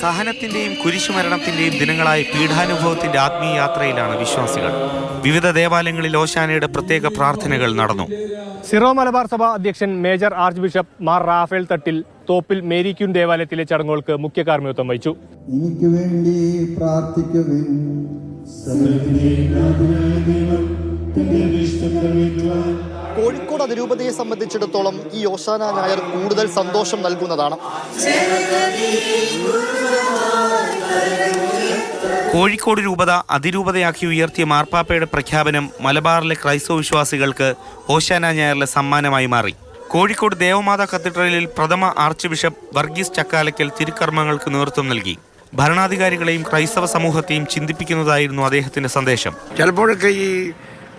സഹനത്തിന്റെയും കുരിശുമരണത്തിന്റെയും ദിനങ്ങളായ പീഠാനുഭവത്തിന്റെ ആത്മീയ യാത്രയിലാണ് വിശ്വാസികൾ. വിവിധ ദേവാലയങ്ങളിൽ ഓശാനയുടെ പ്രത്യേക പ്രാർത്ഥനകൾ നടന്നു. സിറോ മലബാർ സഭ അധ്യക്ഷൻ major archbishop Mar Raphael Thattil Thoppil Mary Queen ദേവാലയത്തിലെ ചടങ്ങുകൾക്ക് മുഖ്യ കാർമ്മികത്വം വഹിച്ചു. എനിക്ക് വേണ്ടി പ്രാർത്ഥിക്കുവിൻ കോഴിക്കോട് അതിരൂപതയെ സംബന്ധിച്ചിടത്തോളം ഈ ഓശാന നായർ കൂടുതൽ സന്തോഷം നൽകുന്നതാണ്. കോഴിക്കോട് രൂപത അതിരൂപതയാക്കി ഉയർത്തിയ മാർപ്പാപ്പയുടെ പ്രഖ്യാപനം മലബാറിലെ ക്രൈസ്തവ വിശ്വാസികൾക്ക് ഓശാന ഞായറിലെ സമ്മാനമായി മാറി. കോഴിക്കോട് ദേവമാതാ കത്തീഡ്രലിൽ പ്രഥമ ആർച്ച് ബിഷപ്പ് വർഗീസ് ചക്കാലയ്ക്കൽ തിരുക്കർമ്മങ്ങൾക്ക് നേതൃത്വം നൽകി. ഭരണാധികാരികളെയും ക്രൈസ്തവ സമൂഹത്തെയും ചിന്തിപ്പിക്കുന്നതായിരുന്നു അദ്ദേഹത്തിന്റെ സന്ദേശം. ചിലപ്പോഴൊക്കെ ഈ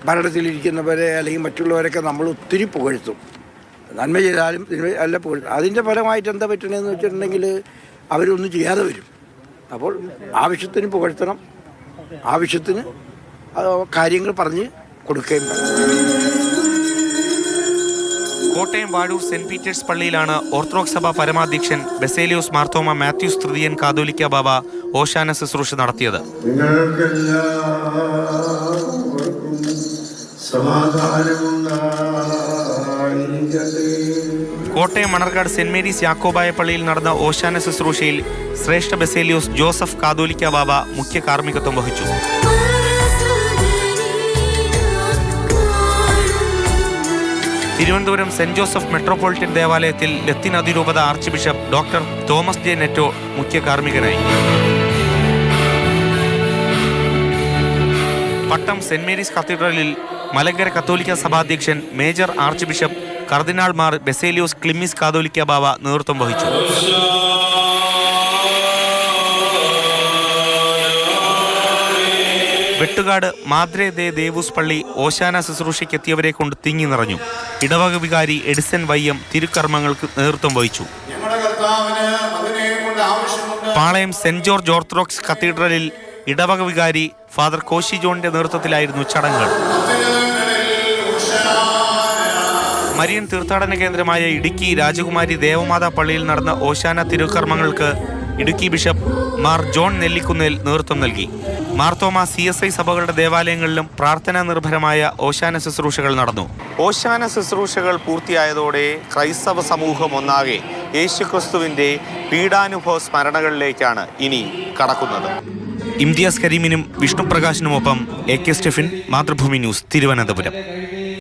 ഭരണത്തിലിരിക്കുന്നവരെ അല്ലെങ്കിൽ മറ്റുള്ളവരൊക്കെ നമ്മൾ ഒത്തിരി പുകഴ്ത്തും. നന്മ ചെയ്താലും അല്ല പുകഴ്ത്തും. അതിന്റെ ഫലമായിട്ട് എന്താ പറ്റണതെന്ന് വെച്ചിട്ടുണ്ടെങ്കിൽ അവരൊന്നും ചെയ്യാതെ വരും. അപ്പോൾ ആവശ്യത്തിന് പുകഴ്ത്തണം. ആവശ്യത്തിന് ആ, കാര്യങ്ങൾ പറഞ്ഞ് കൊടുക്കുകയും കോട്ടയം വാഴൂർ സെന്റ് പീറ്റേഴ്സ് പള്ളിയിലാണ് ഓർത്തഡോക്സ് സഭ പരമാധ്യക്ഷൻ ബെസേലിയോസ് മാർത്തോമ മാത്യൂസ് തൃതീയൻ കാതോലിക്ക ബാബ ഓശാന ശുശ്രൂഷ നടത്തിയത്. കോട്ടയം മണർക്കാട് സെന്റ് മേരീസ് യാക്കോബായ പള്ളിയിൽ നടന്ന ഓശാന ശുശ്രൂഷയിൽ ശ്രേഷ്ഠ ബെസേലിയോസ് ജോസഫ് കാതോലിക്ക ബാബ മുഖ്യ കാർമ്മികത്വം വഹിച്ചു. തിരുവനന്തപുരം സെന്റ് ജോസഫ് മെട്രോപൊളിറ്റൻ ദേവാലയത്തിൽ ലത്തിൻ അതിരൂപത archbishop doctor Thomas J Netto മുഖ്യ കാർമ്മികനായി. പട്ടം സെന്റ് മേരീസ് കത്തീഡ്രലിൽ മലങ്കര കത്തോലിക്ക സഭാധ്യക്ഷൻ major archbishop cardinal Mar Baselios Cleemis കാതോലിക്ക ബാവ നേതൃത്വം വഹിച്ചു. വെട്ടുകാട് മാദ്രേ ദേ ദേവൂസ് പള്ളി ഓശാന ശുശ്രൂഷയ്ക്കെത്തിയവരെ കൊണ്ട് തിങ്ങി നിറഞ്ഞു. ഇടവക വികാരി എഡിസൺ വയ്യം തിരുക്കർമ്മങ്ങൾക്ക് നേതൃത്വം വഹിച്ചു. പാളയം സെന്റ് ജോർജ് ഓർത്തഡോക്സ് കത്തീഡ്രലിൽ ഇടവക വികാരി ഫാദർ കോശി ജോണിന്റെ നേതൃത്വത്തിലായിരുന്നു ചടങ്ങുകൾ. മരിയൻ തീർത്ഥാടന കേന്ദ്രമായ ഇടുക്കി രാജകുമാരി ദേവമാതാ പള്ളിയിൽ നടന്ന ഓശാന തിരുക്കർമ്മങ്ങൾക്ക് ഇടുക്കി ബിഷപ്പ് മാർ ജോൺ നെല്ലിക്കുന്നിൽ നേതൃത്വം നൽകി. മാർത്തോമ സി എസ് ഐ സഭകളുടെ ദേവാലയങ്ങളിലും പ്രാർത്ഥനാ നിർഭരമായ ഓശാന ശുശ്രൂഷകൾ നടന്നു. ഓശാന ശുശ്രൂഷകൾ പൂർത്തിയായതോടെ ക്രൈസ്തവ സമൂഹം ഒന്നാകെ യേശുക്രിസ്തുവിന്റെ പീഡാനുഭവ സ്മരണകളിലേക്കാണ് ഇനി കടക്കുന്നത്. ഇംതിയാസ് കരീമിനും വിഷ്ണുപ്രകാശിനുമൊപ്പം A K Stephin Mathrubhumi news Thiruvananthapuram.